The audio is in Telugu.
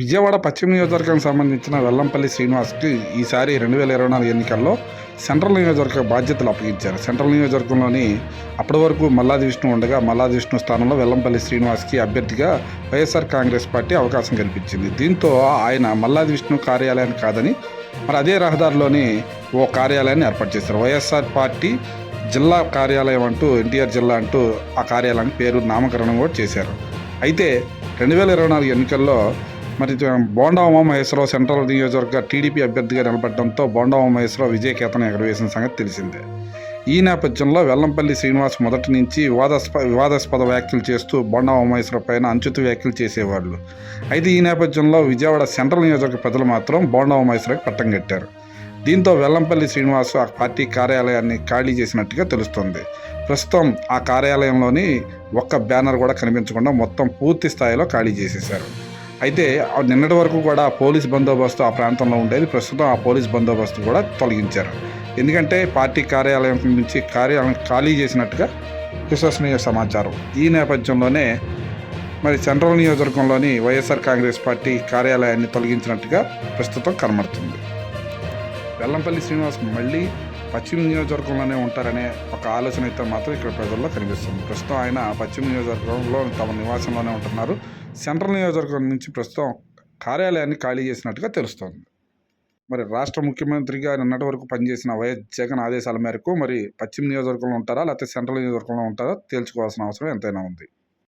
విజయవాడ పశ్చిమ నియోజకవర్గానికి సంబంధించిన వెల్లంపల్లి శ్రీనివాస్కి ఈసారి రెండు వేల ఇరవై నాలుగు ఎన్నికల్లో సెంట్రల్ నియోజకవర్గ బాధ్యతలు అప్పగించారు. సెంట్రల్ నియోజకవర్గంలోని అప్పటి వరకు మల్లాది విష్ణు ఉండగా మల్లాది విష్ణు స్థానంలో వెల్లంపల్లి శ్రీనివాస్కి అభ్యర్థిగా వైఎస్ఆర్ కాంగ్రెస్ పార్టీ అవకాశం కల్పించింది. దీంతో ఆయన మల్లాది విష్ణు కార్యాలయాన్ని కాదని మరి అదే రహదారిలోని ఓ కార్యాలయాన్ని ఏర్పాటు చేశారు. వైఎస్ఆర్ పార్టీ జిల్లా కార్యాలయం అంటూ ఎన్టీఆర్ జిల్లా అంటూ ఆ కార్యాలయానికి పేరు నామకరణం కూడా చేశారు. అయితే రెండు వేల ఇరవై నాలుగు ఎన్నికల్లో మరి బోండా ఉమామహేశ్వరరావు సెంట్రల్ నియోజకవర్గ టీడీపీ అభ్యర్థిగా నిలబడడంతో బోండా ఉమామహేశ్వరరావు విజయకేతనం ఎగరవేసిన సంగతి తెలిసిందే. ఈ నేపథ్యంలో వెల్లంపల్లి శ్రీనివాస్ మొదటి నుంచి వివాదాస్ప వివాదాస్పద వ్యాఖ్యలు చేస్తూ బొండా ఉమామహేశ్వరరావు పైన అంచుతు వ్యాఖ్యలు చేసేవాళ్ళు. అయితే ఈ నేపథ్యంలో విజయవాడ సెంట్రల్ నియోజకవర్గ ప్రజలు మాత్రం బోండా ఉమామహేశ్వరరావుకి పట్టం కట్టారు. దీంతో వెల్లంపల్లి శ్రీనివాస్ ఆ పార్టీ కార్యాలయాన్ని ఖాళీ చేసినట్టుగా తెలుస్తోంది. ప్రస్తుతం ఆ కార్యాలయంలోని ఒక్క బ్యానర్ కూడా కనిపించకుండా మొత్తం పూర్తి స్థాయిలో ఖాళీ చేసేశారు. అయితే నిన్నటి వరకు కూడా పోలీస్ బందోబస్తు ఆ ప్రాంతంలో ఉండేది. ప్రస్తుతం ఆ పోలీస్ బందోబస్తు కూడా తొలగించారు. ఎందుకంటే పార్టీ కార్యాలయం నుంచి కార్యాలయం ఖాళీ చేసినట్టుగా విశ్వసనీయ సమాచారం. ఈ నేపథ్యంలోనే మరి సెంట్రల్ నియోజకవర్గంలోని వైఎస్ఆర్ కాంగ్రెస్ పార్టీ కార్యాలయాన్ని తొలగించినట్టుగా ప్రస్తుతం కనబడుతుంది. వెల్లంపల్లి శ్రీనివాస్ మళ్ళీ పశ్చిమ నియోజకవర్గంలోనే ఉంటారనే ఒక ఆలోచన అయితే మాత్రం ఇక్కడ ప్రజల్లో కనిపిస్తుంది. ప్రస్తుతం ఆయన పశ్చిమ నియోజకవర్గంలో తమ నివాసంలోనే ఉంటున్నారు. సెంట్రల్ నియోజకవర్గం నుంచి ప్రస్తుతం కార్యాలయాన్ని ఖాళీ చేసినట్టుగా తెలుస్తోంది. మరి రాష్ట్ర ముఖ్యమంత్రిగా నిన్నటి వరకు పనిచేసిన వైఎస్ జగన్ ఆదేశాల మేరకు మరి పశ్చిమ నియోజకవర్గంలో ఉంటారా? లేకపోతే సెంట్రల్ నియోజకవర్గంలో ఉంటారా? తేల్చుకోవాల్సిన అవసరం ఎంతైనా ఉంది.